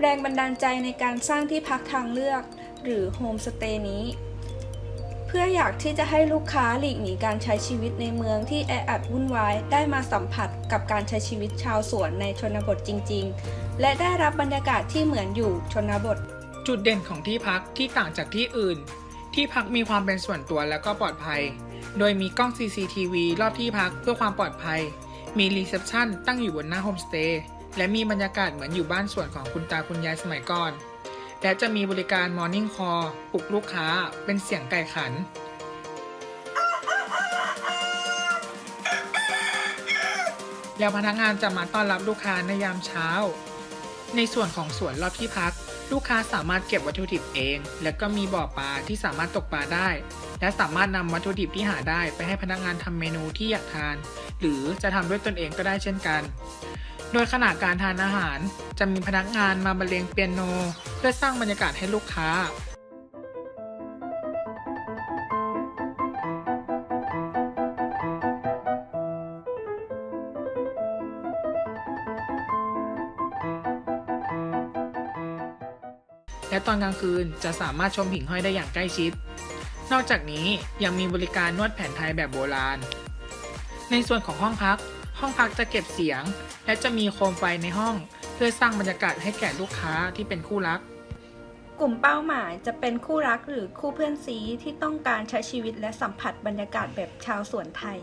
แรงบันดาลใจในการสร้างที่พักทางเลือก หรือโฮมสเตย์นี้ เพื่ออยากที่จะให้ลูกค้าหลีกหนีการใช้ชีวิตในเมืองที่แออัดวุ่นวายได้มาสัมผัสกับการใช้ชีวิตชาวสวนในชนบทจริง ๆ และได้รับบรรยากาศที่เหมือนอยู่ชนบท จุดเด่นของที่พักที่ต่างจากที่อื่น ที่พักมีความเป็นส่วนตัวและก็ปลอดภัย โดยมีกล้อง CCTV รอบที่พักเพื่อความปลอดภัย มีรีเซพชันตั้งอยู่บนหน้าโฮมสเตย์และมีบรรยากาศเหมือนอยู่บ้านสวนของคุณตาคุณยายสมัยก่อน และจะมีบริการ Morning Call ปลุกลูกค้าเป็นเสียงไก่ขัน แล้วพนักงานจะมาต้อนรับลูกค้าในยามเช้า ในส่วนของสวนรอบที่พัก ลูกค้าสามารถเก็บวัตถุดิบเอง และก็มีบ่อปลาที่สามารถตกปลาได้ และสามารถนำวัตถุดิบที่หาได้ไปให้พนักงานทำเมนูที่อยากทาน หรือจะทำด้วยตนเองก็ได้เช่นกัน โดยขณะการทานอาหารจะมีพนักงานมาบรรเลงเปียโน เพื่อสร้างบรรยากาศให้ลูกค้า และตอนกลางคืนจะสามารถชมหิ่งห้อยได้อย่างใกล้ชิด นอกจากนี้ยังมีบริการนวดแผนไทยแบบโบราณ ในส่วนของห้องพัก ห้องพักจะเก็บเสียง และจะมีโคมไฟในห้องเพื่อสร้างบรรยากาศให้แก่ลูกค้าที่เป็นคู่รัก กลุ่มเป้าหมายจะเป็นคู่รักหรือคู่เพื่อนซีที่ต้องการใช้ชีวิตและสัมผัสบรรยากาศแบบชาวสวนไทย